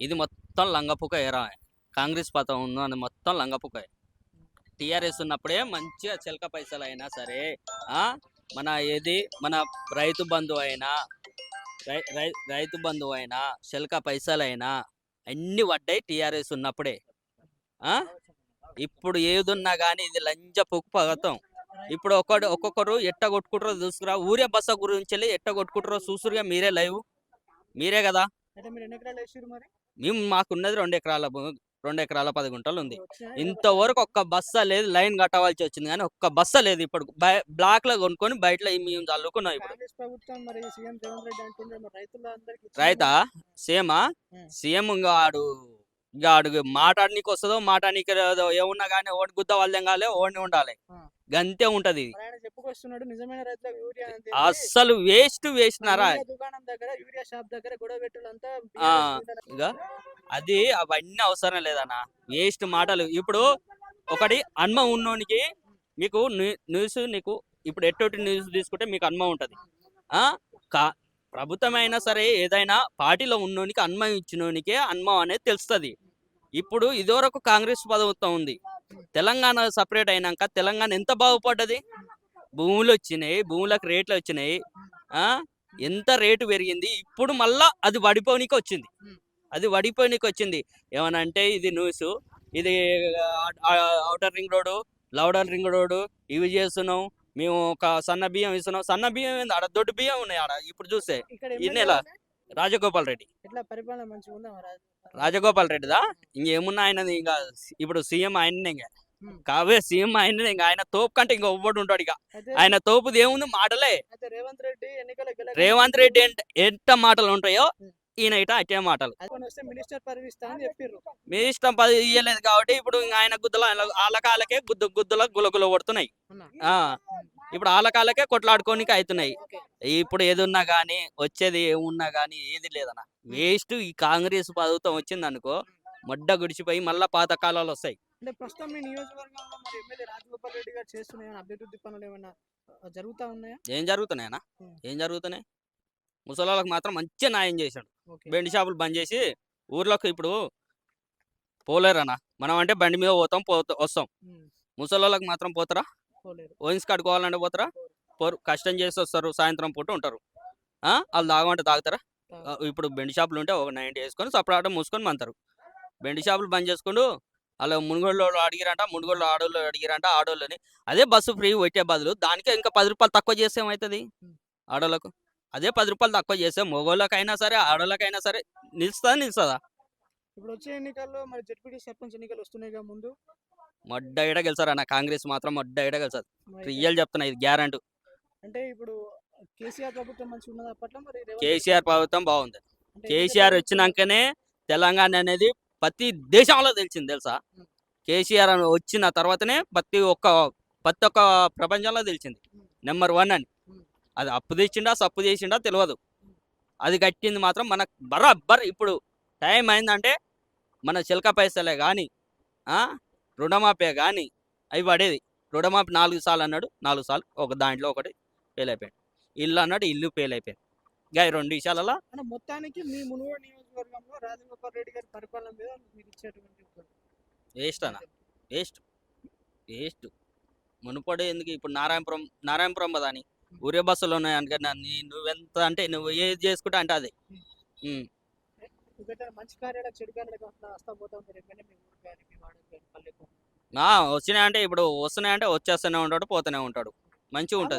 ఇది మొత్తం లంగపుక ఎరా. కాంగ్రెస్ పాతం ఉందో అని మొత్తం లంగపుక. టీఆర్ఎస్ ఉన్నప్పుడే మంచిగా చిలక పైసలు అయినా సరే ఆ మన ఏది మన రైతు బంధువు అయినా రై- రైతు బంధువు అయినా చిలక పైసలు అయినా అన్ని పడ్డాయి టీఆర్ఎస్ ఉన్నప్పుడే. ఆ? ఇప్పుడు ఏదున్నా కానీ ఇది లంజ పొక్కు పగతం. ఇప్పుడు ఒక్కడు ఒక్కొక్కరు ఎట్ట కొట్టుకుంటారో చూసుకురా ఊరే బస్సు గురించి వెళ్ళి ఎట్ట కొట్టుకుంటారో చూసురుగా మీరే లైవ్. మీరే కదా. అయితే మీరు ఎన్ని ఎకరాలు వేసారు మరి మేము మాకున్నది రెండు ఎకరాల రెండు ఎకరాల పది గుంటలు ఉంది? ఇంతవరకు ఒక్క బస్స లేదు లైన్ కట్టవలసి వచ్చింది కానీ ఒక్క బస్స లేదు ఇప్పుడు బ్లాక్లో కొనుక్కొని బయటలో ఈ మేము చల్లుకున్నాం ఇప్పుడు రైతా సేమా. సీఎం ఇంకా ఆడు ఇంకా ఆడు మాట్లాడనీకి వస్తుందో మాట్లాడనీకి ఏమున్నా కానీ ఓడి గుద్ద వాళ్ళేం కాలే ఓడిని ఉండాలి. గంతే ఉంటది. చెప్పుకొస్తున్నాడు నిజమైన రైతులకు యూరియా అస్సలు వేస్ట్ వేస్ట్ నారా యూరియా దుకాణం దగ్గర యూరియా షాప్ దగ్గర గొడవ పెట్టులంతా ఆ, ఇక అది అవన్నీ అవసరం లేదన్న. వేస్ట్ మాటలు. ఇప్పుడు ఒకటి అన్మ ఉన్నోనికి మీకు న్యూ- న్యూస్ నీకు ఇప్పుడు ఎటువంటి న్యూస్ తీసుకుంటే మీకు అన్మ ఉంటుంది. ప్రభుత్వం అయినా సరే ఏదైనా పార్టీలో ఉన్నోనికి అన్మం ఇచ్చినోనికే అన్మం అనేది తెలుస్తుంది. ఇప్పుడు ఇదివరకు కాంగ్రెస్ ప్రభుత్వం ఉంది. తెలంగాణ సపరేట్ అయినాక తెలంగాణ ఎంత బాగుపడ్డది? భూములు వచ్చినాయి భూములకు రేట్లు వచ్చినాయి ఆ? ఎంత రేటు పెరిగింది? ఇప్పుడు మళ్ళా అది వడిపోనికి వచ్చింది. అది వడిపోనికి వచ్చింది. ఏమన్నా అంటే ఇది న్యూస్ ఇది outer ring road outer ring road ఇవి చేస్తున్నాం. మేము ఒక సన్న బియ్యం ఇస్తున్నాం. సన్న బియ్యం ఏంది? ఆడ దొడ్డు బియ్యం ఉన్నాయి ఆడ. ఇప్పుడు చూస్తే ఇక్కడ ఈ ఎమ్మెల్యే నెల. రాజగోపాల్ రెడ్డి. ఎట్లా పరిపాలన మంచిగా ఉందా మరి రాజు? రాజగోపాల్ రెడ్డిదా? ఇంకేమున్నా ఆయనది ఇంకా ఇప్పుడు సీఎం ఆయననే ఇంకా. కావే సీఎం ఆయననే ఇంకా ఆయన తోపు కంటే ఇంకా ఒవ్వడు ఉంటాడు ఇక ఆయన తోపుది ఏముంది? మాటలే. రేవంత్ రెడ్డి ఎన్నికల రేవంత్ రెడ్డి ఎంత మాటలు ఉంటాయో ఈయన ఇట అటే మాటలు. ఆయన మినిస్టర్ పదవి పది ఇయ్యలేదు కాబట్టి ఇప్పుడు ఆయన గుద్దల ఆలకాలకే గుద్దు గుద్దుల గులగుల. ఆ. ఇప్పుడు ఆలకాలకే కొట్లాడుకోనికి అవుతున్నాయి ఇప్పుడు ఏదున్నా కానీ వచ్చేది ఏమున్నా కానీ ఏది లేదన్న. వేస్ట్ ఈ కాంగ్రెస్ ప్రభుత్వం వచ్చింది అనుకో మొడ్డ గుడిచిపోయి మళ్ళా పాత కాలాలు వస్తాయి. అంటే ప్రస్తుతం మీ నియోజకవర్గంలో మరి ఎమ్మెల్యే రాజగోపాల్ రెడ్డి గారు చేస్తున్న ఏమైనా అభివృద్ధి పనులు ఏమైనా ఆ, జరుగుతా ఉన్నాయా? ఏం జరుగుతున్నాయనా. ఏం జరుగుతున్నాయి? ముసలాళ్ళకి మాత్రం మంచిగా న్యాయం చేశాడు. బెండి షాపులు బంద్ చేసి ఊర్లోకి ఇప్పుడు పోలేరన్నా. మనం అంటే బండి మీద పోతాం పోతా వస్తాం. ఉమ్, ముసలోళ్ళకి మాత్రం పోతారా? ఓయిన్స్ కట్టుకోవాలంటే పోతారా? పోరు కష్టం చేసి వస్తారు సాయంత్రం పూట ఉంటారు. ఆ? వాళ్ళు తాగమంటే తాగుతారా? ఇప్పుడు బెండి షాపులు ఉంటే ఒక నైన్టీ వేసుకొని సపరేట్ మూసుకొని మంతారు బెండి షాపులు బంద్ చేసుకుంటూ అలా మునుగోళ్ళు అడిగిరంట మునుగోళ్ళు ఆడోళ్ళు అడిగిరంట ఆడోళ్ళని. అదే బస్సు ఫ్రీ పెట్టే బదులు దానికే ఇంకా పది రూపాయలు తక్కువ చేస్తే ఏమవుతుంది ఆడోళ్ళకు. అదే పది రూపాయలు తక్కువ చేస్తే మగోళ్ళకైనా సరే ఆడోళ్ళకైనా సరే నిలుస్తుందా నిలుస్తుందా? ఇప్పుడు వచ్చే ఎన్నికల్లో మరి జడ్పీటీ సర్పంచ్ ఎన్నికలు వస్తున్నాయిగా ముందు? మొడ్డ ఇడ గెలిచారన్న కాంగ్రెస్ మాత్రం మొడ్డ ఇడ గెలిచారు రియల్ చెప్తున్నా ఇది గ్యారంటీ. అంటే ఇప్పుడు కేసీఆర్ ప్రభుత్వం మంచిగా ఉన్నది అప్పట్లో? మరి కేసీఆర్ ప్రభుత్వం? బాగుంది. కేసీఆర్ వచ్చినాకనే తెలంగాణ అనేది ప్రతి దేశంలో తెలిసింది తెలుసా. కేసీఆర్ వచ్చిన తర్వాతనే ప్రతి ఒక్క ప్రతి ఒక్క ప్రపంచంలో తెలిసింది. నెంబర్ వన్ అని. అది అప్పు తెచ్చిండా సప్పు చేసిండా తెలియదు అది కట్టింది మాత్రం మనకు బరాబర్ ఇప్పుడు టైం అయిందంటే మన చిలక పైసలే కానీ రుణమాపే కానీ అవి పడేది. రుణమాపి నాలుగు సార్లు అన్నాడు. నాలుగు సార్లు ఒక దాంట్లో ఒకటి. ఫెయిల్ అయిపోయాడు ఇల్లు అన్నాడు ఇల్లు ఫెయిల్ అయిపోయాడు ఈ రెండు విషయాలలో మొత్తానికి మీ మునుగోడు నియోజకవర్గంలో రాజగోపాల్ రెడ్డి గారి పరిపాలన మీద మీరు ఇచ్చేటువంటి వేస్ట్ అన్న. వేస్ట్. వేస్ట్. మునుపడి ఎందుకు ఇప్పుడు నారాయణపురం నారాయణపురం కదా అని. ఊరే బస్సులు ఉన్నాయి అనుకన్నా నీ నువ్వెంత అంటే నువ్వు ఏది చేసుకుంటా అంటే అది. వచ్చినాయంటే ఇప్పుడు వస్తున్నాయంటే వచ్చేస్తూనే ఉంటాడు పోతూనే ఉంటాడు. మంచిగా ఉంటుంది.